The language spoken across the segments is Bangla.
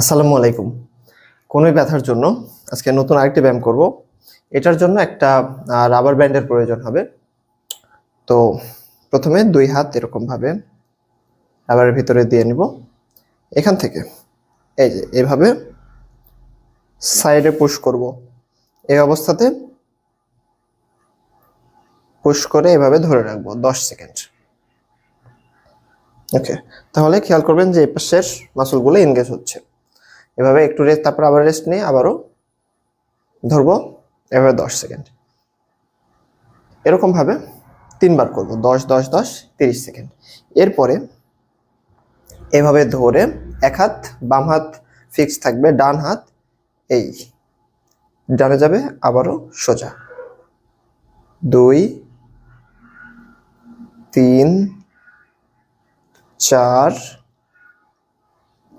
আসসালামু আলাইকুম। কোনোই ব্যথার জন্য আজকে নতুন আরেকটি ব্যায়াম করব। এটার জন্য একটা রাবার ব্যান্ডের প্রয়োজন হবে। তো প্রথমে দুই হাত এরকমভাবে রাবারের ভিতরে দিয়ে নিব। এখান থেকে এই যে এভাবে সাইডে পুশ করব। এই অবস্থাতে পুশ করে এভাবে ধরে রাখব, দশ সেকেন্ড ওকে তাহলে খেয়াল করবেন যে এই পাশের মাসলগুলো এনগেজ হচ্ছে। এভাবে একটু রেস্ট তারপর আবার রেস্ট নিয়ে আবারও ধরবো এভাবে দশ সেকেন্ড এরকমভাবে তিনবার করব, দশ দশ দশ, তিরিশ সেকেন্ড এরপরে এভাবে ধরে এক হাত বাম হাত ফিক্স থাকবে, ডান হাত এই। ডানে যাবে, আবারও সোজা। দুই, তিন, চার,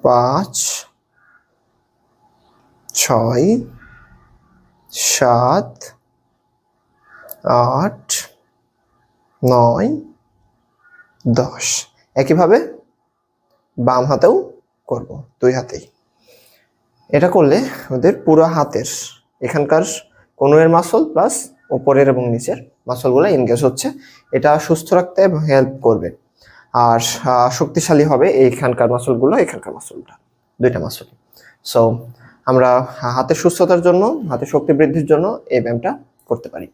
পাঁচ ছয়, সাত, আট, নয়, দশ। একইভাবে বাম হাতেও করব, দুই হাতেই। এটা করলে আমাদের পুরো হাতের, এখানকার কনুয়ের মাসল প্লাস উপরের এবং নিচের মাসলগুলো এনগেজ হচ্ছে। এটা সুস্থ রাখতে হেল্প করবে। আর শক্তিশালী হবে এইখানকার মাসলগুলো এখানকার মাসলটা দুইটা মাসল সো আমরা হাতের সুস্থতার জন্য হাতের শক্তি বৃদ্ধির জন্য এই ব্যায়ামটা করতে পারি।